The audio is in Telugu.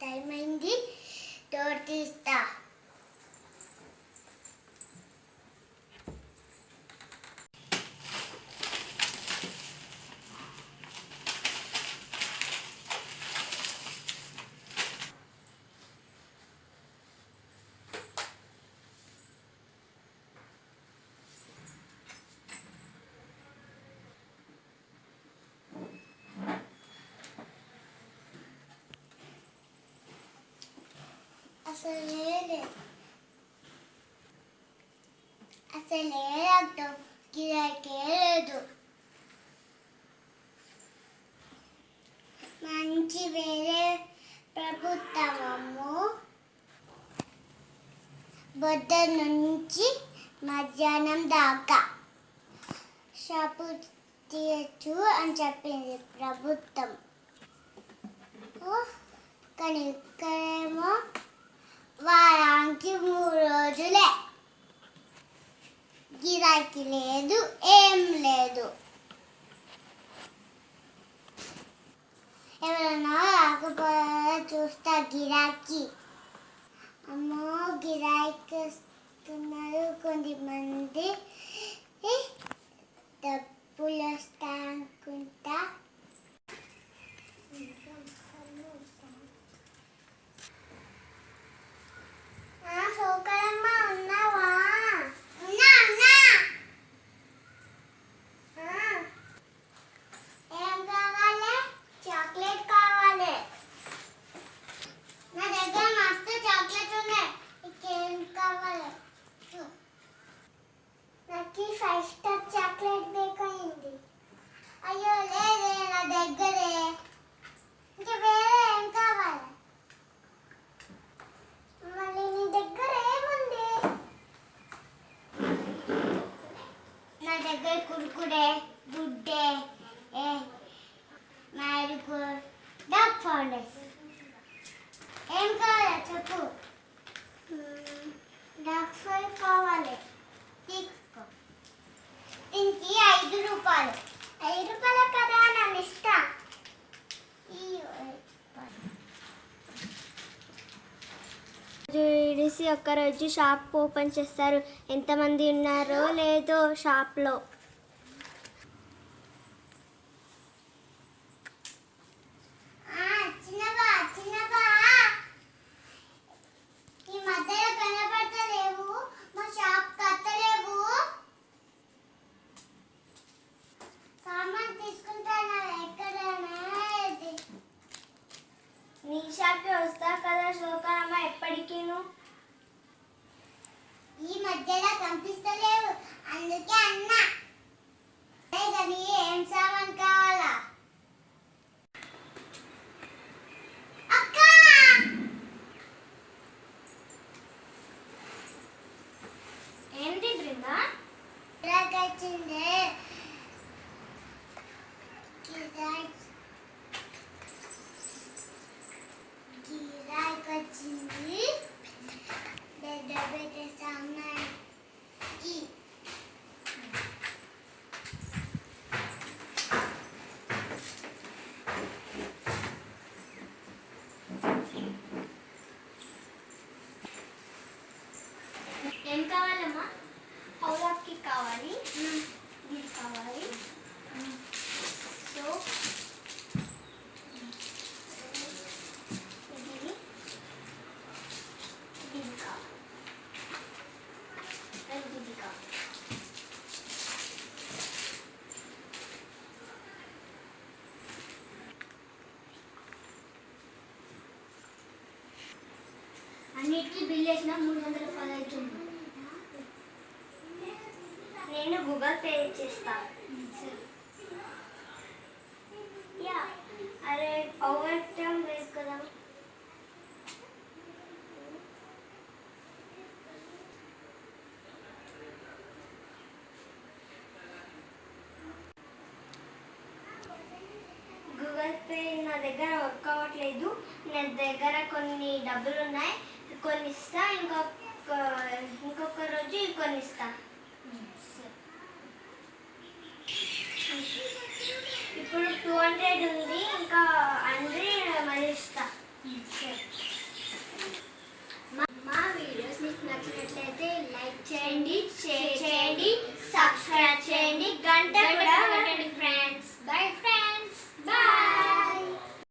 time in the Dortista. అసలు అసలే అసలు లేదు గిరాకే లేదు మంచి వేరే ప్రభుత్వము బొద్ద నుంచి మధ్యాహ్నం దాకా షాపు తీయచ్చు అని చెప్పింది ప్రభుత్వం ఓ, కానీ ఇక్కడేమో వారానికి మూడు రోజులే. గిరాకీ లేదు ఏ లేదు ఎవరన్నా రాకపోతే చూస్తా గిరాకీ అమ్మో గిరాకీ వస్తున్నారు కొంతమంది ఏ, డబ్బులు వస్తా అనుకుంటా ఆ, సౌకర్యమ్మ ఉన్నావా ఉన్నా ఉన్నా ఆ, ఏం కావాలి చాక్లెట్ కావాలి నా దగ్గర మస్తు చాక్లెట్ ఉన్నాయి ఇంకేం కావాలి చూ. నాకు ఫైవ్ స్టార్ చాక్లెట్ బేకైంది అయ్యో లేదే నా దగ్గరే ఇంకా వేరే ఏం కావాలి మళ్ళీ నీ దగ్గర ఏముంది నా దగ్గర కురుకురే గుడ్డే ఏ మ్యారిగోల్డ్ డాక్ ఫౌండర్స్ ఏం కావాలా చేసి ఒక్కరోజు షాప్ ఓపెన్ చేస్తారు. ఎంతమంది ఉన్నారో లేదో షాప్లో. ఆ, చిన్నగా చిన్నగా. ఈ మా షాప్ కట్టలేవు సామాన్ తీసుకుంటానా నీ షాప్కి వస్తా కదా శోకరమ్మ ఎప్పటికీను? మధ్యలో కనిపిస్తలేవు. అందుకే అన్న అన్నిటికీ బిల్ వేసిన మూడు వందల పదహైదు నేను గూగుల్ పే చేస్తా. యా. అరే ఓవర్ టైం లేదు కదా. గూగుల్ పే నా దగ్గర వర్క్ అవ్వట్లేదు. నా దగ్గర కొన్ని డబ్బులు ఉన్నాయి కొన్ని ఇస్తా ఇంకొక ఇంకొక రోజు కొన్ని ఇస్తా ఇప్పుడు టూ హండ్రెడ్ ఉంది ఇంకా హండ్రెడ్ మళ్ళీ ఇస్తా మా- మా వీడియోస్ మీకు నచ్చినట్లయితే లైక్ చేయండి షేర్ చేయండి సబ్స్క్రైబ్ చేయండి గంట కూడా